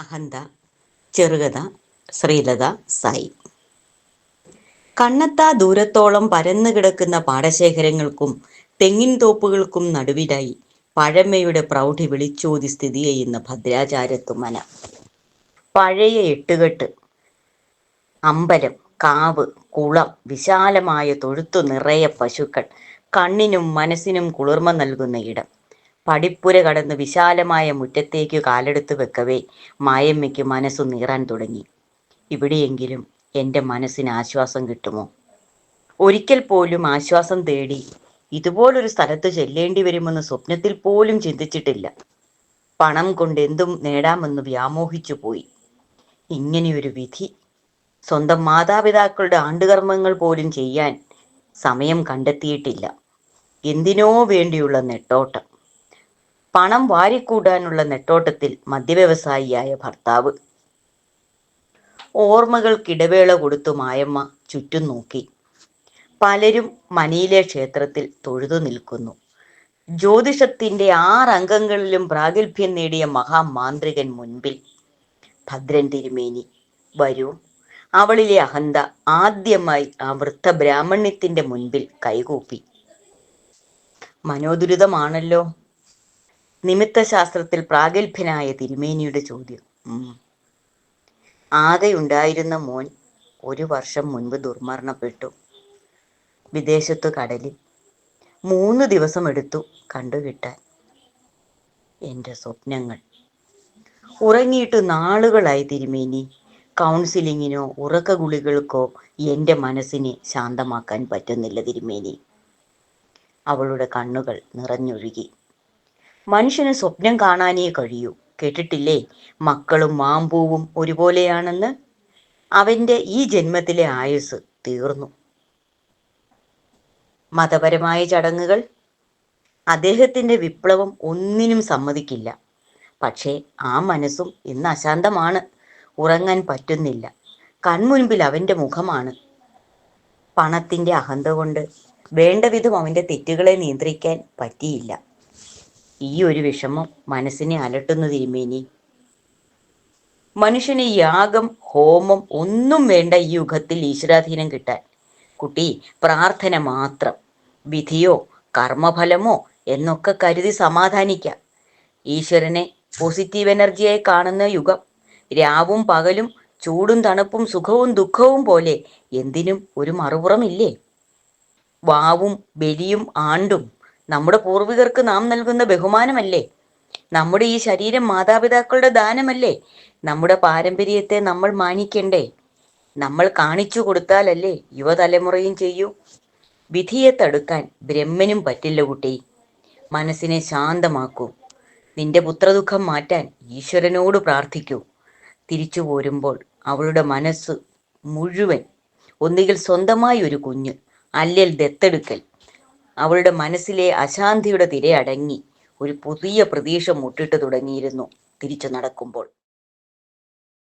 അഹന്ത ചെറുകഥ ശ്രീലത സായി. കണ്ണത്താ ദൂരത്തോളം പരന്നു കിടക്കുന്ന പാടശേഖരങ്ങൾക്കും തെങ്ങിൻ തോപ്പുകൾക്കും നടുവിലായി പഴമയുടെ പ്രൗഢി വിളിച്ചോതി സ്ഥിതി ചെയ്യുന്ന ഭദ്രാചാരത്തുമന പഴയ എട്ടുകെട്ട് അമ്പലം കാവ് കുളം വിശാലമായ തൊഴുത്തു നിറയെ പശുക്കൾ കണ്ണിനും മനസ്സിനും കുളിർമ നൽകുന്ന ഇടം. പടിപ്പുര കടന്ന് വിശാലമായ മുറ്റത്തേക്ക് കാലെടുത്ത് വെക്കവേ മായമ്മയ്ക്ക് മനസ്സു നീറാൻ തുടങ്ങി. ഇവിടെയെങ്കിലും എന്റെ മനസ്സിന് ആശ്വാസം കിട്ടുമോ? ഒരിക്കൽ പോലും ആശ്വാസം തേടി ഇതുപോലൊരു സ്ഥലത്ത് ചെല്ലേണ്ടി വരുമെന്ന് സ്വപ്നത്തിൽ പോലും ചിന്തിച്ചിട്ടില്ല. പണം കൊണ്ട് എന്തും നേടാമെന്ന് വ്യാമോഹിച്ചു പോയി. ഇങ്ങനെയൊരു വിധി. സ്വന്തം മാതാപിതാക്കളുടെ ആണ്ടുകർമ്മങ്ങൾ പോലും ചെയ്യാൻ സമയം കണ്ടെത്തിയിട്ടില്ല. എന്തിനോ വേണ്ടിയുള്ള നെട്ടോട്ടം. പണം വാരിക്കൂടാനുള്ള നെട്ടോട്ടത്തിൽ മദ്യവ്യവസായിയായ ഭർത്താവ്. ഓർമ്മകൾക്കിടവേള കൊടുത്തു മായമ്മ ചുറ്റും നോക്കി. പലരും മനിയിലെ ക്ഷേത്രത്തിൽ തൊഴുതു നിൽക്കുന്നു. ജ്യോതിഷത്തിന്റെ ആറംഗങ്ങളിലും പ്രാഗൽഭ്യം നേടിയ മഹാമാന്ത്രികൻ മുൻപിൽ ഭദ്രൻ തിരുമേനി വരൂ. അവളിലെ അഹന്ത ആദ്യമായി ആ വൃദ്ധ ബ്രാഹ്മണ്യത്തിന്റെ മുൻപിൽ കൈകൂപ്പി. മനോദുരിതമാണല്ലോ. നിമിത്തശാസ്ത്രത്തിൽ പ്രാഗൽഭ്യനായ തിരുമേനിയുടെ ചോദ്യം. ആകെയുണ്ടായിരുന്ന മോൻ ഒരു വർഷം മുൻപ് ദുർമരണപ്പെട്ടു. വിദേശത്തു കടലിൽ മൂന്ന് ദിവസം എടുത്തു കണ്ടുകിട്ടാൻ. എന്റെ സ്വപ്നങ്ങൾ. ഉറങ്ങിയിട്ട് നാളുകളായി തിരുമേനി. കൗൺസിലിങ്ങിനോ ഉറക്ക ഗുളികൾക്കോ എന്റെ മനസ്സിനെ ശാന്തമാക്കാൻ പറ്റുന്നില്ല തിരുമേനി. അവളുടെ കണ്ണുകൾ നിറഞ്ഞൊഴുകി. മനുഷ്യന് സ്വപ്നം കാണാനേ കഴിയൂ. കേട്ടിട്ടില്ലേ? മക്കളും മാമ്പൂവും ഒരുപോലെയാണെന്ന്. അവന്റെ ഈ ജന്മത്തിലെ ആയുസ് തീർന്നു. മതപരമായ ചടങ്ങുകൾ. അദ്ദേഹത്തിന്റെ വിപ്ലവം ഒന്നിനും സമ്മതിക്കില്ല. പക്ഷേ ആ മനസ്സും ഇന്ന് അശാന്തമാണ്. ഉറങ്ങാൻ പറ്റുന്നില്ല. കൺമുൻപിൽ അവന്റെ മുഖമാണ്. പണത്തിന്റെ അഹന്ത കൊണ്ട് വേണ്ട വിധം അവന്റെ തെറ്റുകളെ നിയന്ത്രിക്കാൻ പറ്റിയില്ല. ഈ ഒരു വിഷമം മനസ്സിനെ അലട്ടുന്ന തിരുമേനി. മനുഷ്യന് യാഗം ഹോമം ഒന്നും വേണ്ട ഈ യുഗത്തിൽ ഈശ്വരാധീനം കിട്ടാൻ. കുട്ടി പ്രാർത്ഥന മാത്രം. വിധിയോ കർമ്മഫലമോ എന്നൊക്കെ കരുതി സമാധാനിക്കാം. ഈശ്വരനെ പോസിറ്റീവ് എനർജിയായി കാണുന്ന യുഗം. രാവും പകലും ചൂടും തണുപ്പും സുഖവും ദുഃഖവും പോലെ എന്തിനും ഒരു മറുപുറമില്ലേ? വാവും ബലിയും ആണ്ടും നമ്മുടെ പൂർവികർക്ക് നാം നൽകുന്ന ബഹുമാനമല്ലേ? നമ്മുടെ ഈ ശരീരം മാതാപിതാക്കളുടെ ദാനമല്ലേ? നമ്മുടെ പാരമ്പര്യത്തെ നമ്മൾ മാനിക്കണ്ടേ? നമ്മൾ കാണിച്ചു കൊടുത്താലല്ലേ യുവതലമുറയും ചെയ്യൂ. വിധിയെ തടുക്കാൻ ബ്രഹ്മനും പറ്റില്ല കുട്ടി. മനസ്സിനെ ശാന്തമാക്കൂ. നിന്റെ പുത്രദുഃഖം മാറ്റാൻ ഈശ്വരനോട് പ്രാർത്ഥിക്കൂ. തിരിച്ചു പോരുമ്പോൾ അവളുടെ മനസ്സ് മുഴുവൻ ഒന്നുകിൽ സ്വന്തമായി ഒരു കുഞ്ഞ് അല്ലെങ്കിൽ ദത്തെടുക്കൽ. അവളുടെ മനസ്സിലെ അശാന്തിയുടെ തിരയടങ്ങി. ഒരു പുതിയ പ്രതീക്ഷ മുട്ടിട്ട് തുടങ്ങിയിരുന്നു തിരിച്ചു നടക്കുമ്പോൾ.